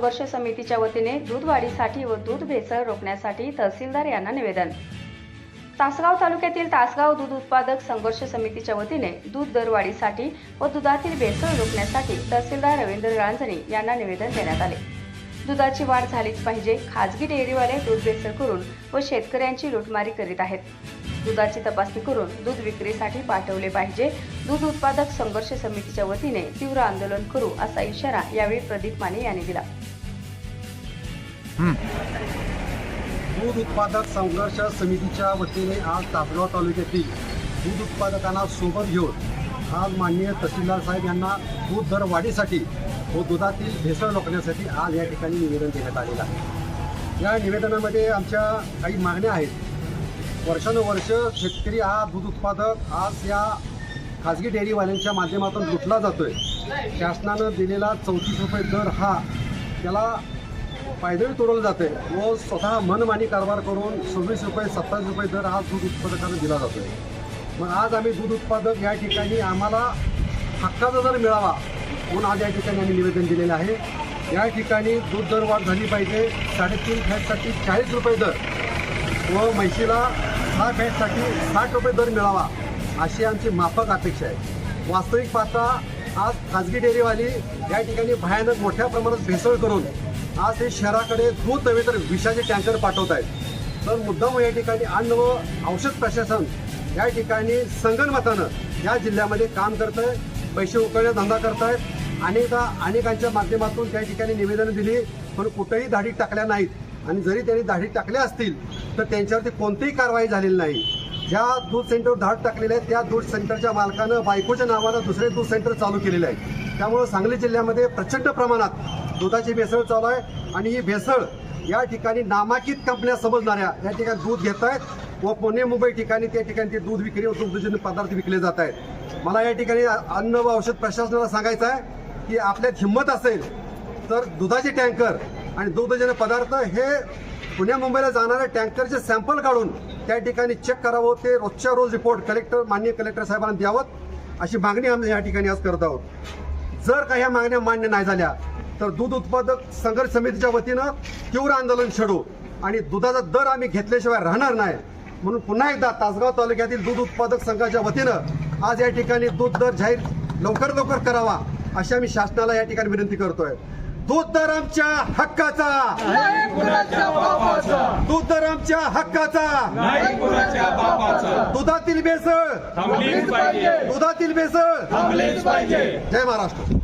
संघर्ष समितीच्या वतीने दूध वाढीसाठी व दूध भेसळ रोखण्यासाठी तहसीलदार यांना निवेदन. तासगाव तालुक्यातील तासगाव दूध उत्पादक संघर्ष समितीच्या वतीने दूध दरवाढीसाठी व दुधातील भेसळ रोखण्यासाठी तहसीलदार रवींद्र रांजणे यांना निवेदन देण्यात आले. दुधाची वाढ झालीच पाहिजे खाजगी डेअरीवाले दूध भेसळ करून व शेतकऱ्यांची लुटमारी करीत आहेत. दुधाची तपासणी करून दूध विक्रीसाठी पाठवले पाहिजे. दूध उत्पादक संघर्ष समितीच्या वतीने तीव्र आंदोलन करू असा इशारा यावेळी प्रदीप माने यांनी दिला. दूध उत्पादक संघर्ष समितीच्या वतीने आज तासगाव तालुक्यातील दूध उत्पादकांना सोबत घेऊन आज माननीय तहसीलदार साहेब यांना दूध दर वाढीसाठी व दुधातील भेसळ रोखण्यासाठी आज या ठिकाणी निवेदन देण्यात आलेलं आहे. या निवेदनामध्ये आमच्या काही मागण्या आहेत. वर्षानुवर्ष शेतकरी हा दूध उत्पादक आज या खाजगी डेअरीवाल्यांच्या माध्यमातून लुटला जातोय. शासनानं दिलेला चौतीस रुपये दर हा त्याला पायदळी तोडवलं जाते व स्वतः मनमानी कारभार करून सव्वीस रुपये सत्तावीस रुपये दर हा दूध उत्पादकांना दिला जातो मग आज आम्ही दूध उत्पादक या ठिकाणी आम्हाला हक्काचा दर मिळावा म्हणून आज या ठिकाणी आम्ही निवेदन दिलेलं आहे. या ठिकाणी दूध दर वाढ झाली पाहिजे साडेतीन फॅटसाठी चाळीस रुपये दर. व म्हैशीला सहा फॅटसाठी साठ रुपये दर मिळावा अशी आमची माफक अपेक्षा आहे. वास्तविक पाहता आज खाजगी डेअरीवाली या ठिकाणी भयानक मोठ्या प्रमाणात भेसळ करून आज हे शहराकडे दूध नव्हे तर विषाचे टँकर पाठवत आहेत. तर मुद्दाम या ठिकाणी अन्न व औषध प्रशासन या ठिकाणी संगणमतानं या जिल्ह्यामध्ये काम करत आहे पैसे उकळण्या धंदा करतायत अनेकदा अनेकांच्या माध्यमातून त्या ठिकाणी निवेदनं दिली पण कुठेही धाडी टाकल्या नाहीत. आणि जरी त्यांनी धाडी टाकल्या असतील तर त्यांच्यावरती कोणतीही कारवाई झालेली नाही. ज्या दूध सेंटरवर धाड टाकलेले आहेत त्या दूध सेंटरच्या मालकानं बायकोच्या नावानं दुसरे दूध सेंटर चालू केलेले आहे त्यामुळं सांगली जिल्ह्यामध्ये प्रचंड प्रमाणात दुधाची भेसळ चालू आहे आणि ही भेसळ या ठिकाणी नामांकित कंपन्या समजणाऱ्या या ठिकाणी दूध घेत आहेत. व पुणे मुंबई ठिकाणी त्या ठिकाणी ते दूध विक्री व दुग्धजन्य पदार्थ विकले जात आहेत. मला या ठिकाणी अन्न व औषध प्रशासनाला सांगायचं आहे की आपल्यात हिंमत असेल तर दुधाचे टँकर आणि दुग्धजन्य पदार्थ हे पुण्या मुंबईला जाणाऱ्या टँकरचे सॅम्पल काढून त्या ठिकाणी चेक करावं. ते रोजच्या रोज रिपोर्ट कलेक्टर माननीय कलेक्टर साहेबांना द्यावं. अशी मागणी आम्ही या ठिकाणी आज करत आहोत. जर का ह्या मागण्या मान्य नाही झाल्या तर दूध उत्पादक संघर्ष समितीच्या वतीनं तीव्र आंदोलन छेडू आणि दुधाचा दर आम्ही घेतल्याशिवाय राहणार नाही. म्हणून पुन्हा एकदा तासगाव तालुक्यातील दूध उत्पादक संघाच्या वतीनं आज या ठिकाणी दूध दर जाहीर लवकर लवकर करावा अशी आम्ही शासनाला या ठिकाणी विनंती करतोय. दूध दर आमच्या हक्काचा. दूध दर आमच्या हक्काचा. दुधातील पाहिजे. दुधातील पाहिजे. जय महाराष्ट्र.